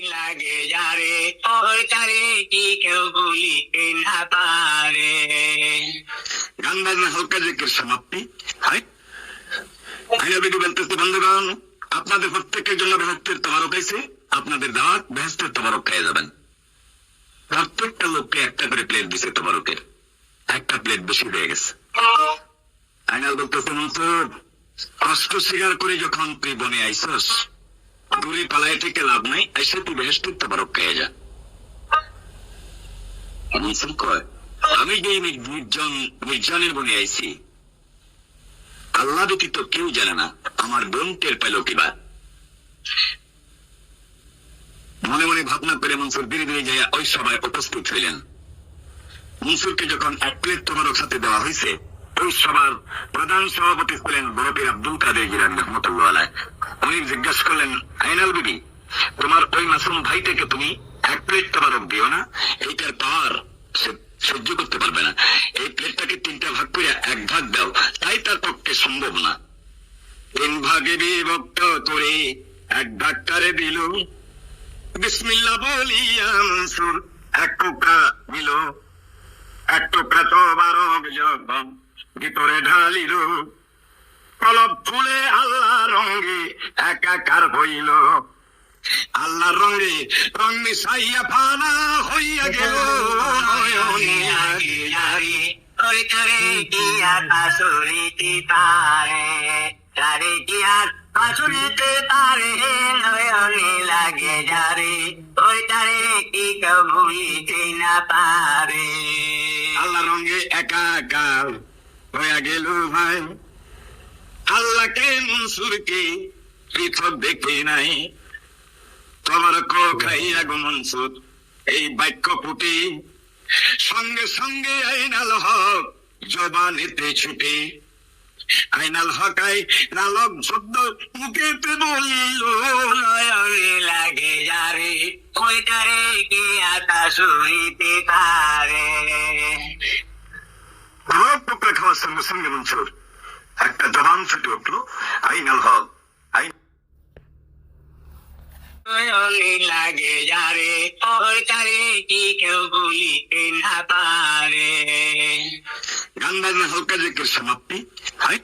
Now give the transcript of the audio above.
লাগে যারে। ওর তারে কি কেউ বলিতে না পারে। গান সমাপ্তি। হয়। বলতেছে বন্ধুগণ। আপনাদের প্রত্যেকের জন্য আপনাদের খেয়ে যাবেন। প্রত্যেকটা লোককে একটা করে প্লেট দিছে একটা প্লেট বেশি হয়ে গেছে। আইনাল বলতেছে কষ্ট স্বীকার করে যখন তুই বনে আইসস দূরে পালায় থেকে লাভ নাই এসে তুই বেহস্তের তবারক খেয়ে যা। মনসুর কয়, আমি যে নির্জন নির্জনের বনে আইছি। আল্লাহ ব্যতীত কেউ জানে না, আমার বোন টের পেল কিবা। মনে মনে ভাবনা করে মনসুর ধীরে ধীরে যাইয়া ওই সভায় উপস্থিত হইলেন। মনসুরকে যখন এক প্লেট তোমারক সাথে দেওয়া হয়েছে ওই সভার প্রধান সভাপতি ছিলেন বরফির আব্দুল কাদের জিরান রহমতুল্লাহ আলাইহ। উনি জিজ্ঞাসা করলেন, আইনাল বিবি, তোমার ওই মাসুম ভাইটাকে তুমি এক প্লেট তোমারক দিও না? এইটার পাওয়ার সহ্য করতে পারবে না। এই প্লেটটাকে তিনটা ভাগ করে এক ভাগ দাও, তাই তার পক্ষে সম্ভব না। তিন ভাগে বিভক্ত করে এক ভাগ করে দিল? বিসমিল্লা বলিয়া মনসুর এক টুকরা দিল। এক টুকরা তো বারো ভিতরে ঢালিল। কলব ফুলে আল্লাহ রঙ্গে একাকার হইল। আল্লাহর রঙে রং মিশাইয়া ফানা হইয়া গেল। তারে পাশুরিতে তারে নয়নে লাগে যারে তারে কি না পারে। আল্লাহ রঙে একাকার হইয়া গেল ভাই। আল্লাহকে মনসুরকে পৃথক দেখে নাই। তোমার কো খাইয়া গো মনসুর, এই বাক্য ফুটে সঙ্গে সঙ্গে আইনাল হক জবানেতে ছুটে। আইনাল হকাই নালক শব্দ মুখেতে বলিল, নয়নে লাগে যারে ওই তারে কি আর পাশুরিতে পারে? রোগ টুকরা সঙ্গে সঙ্গে মনসুর একটা জবান ছুটে উঠল আইনাল হক। লাগে যারে ওর তারে কি কেউ বলিতে না পারে গান বাজনা হালকা জেকের সমাপ্তি হয়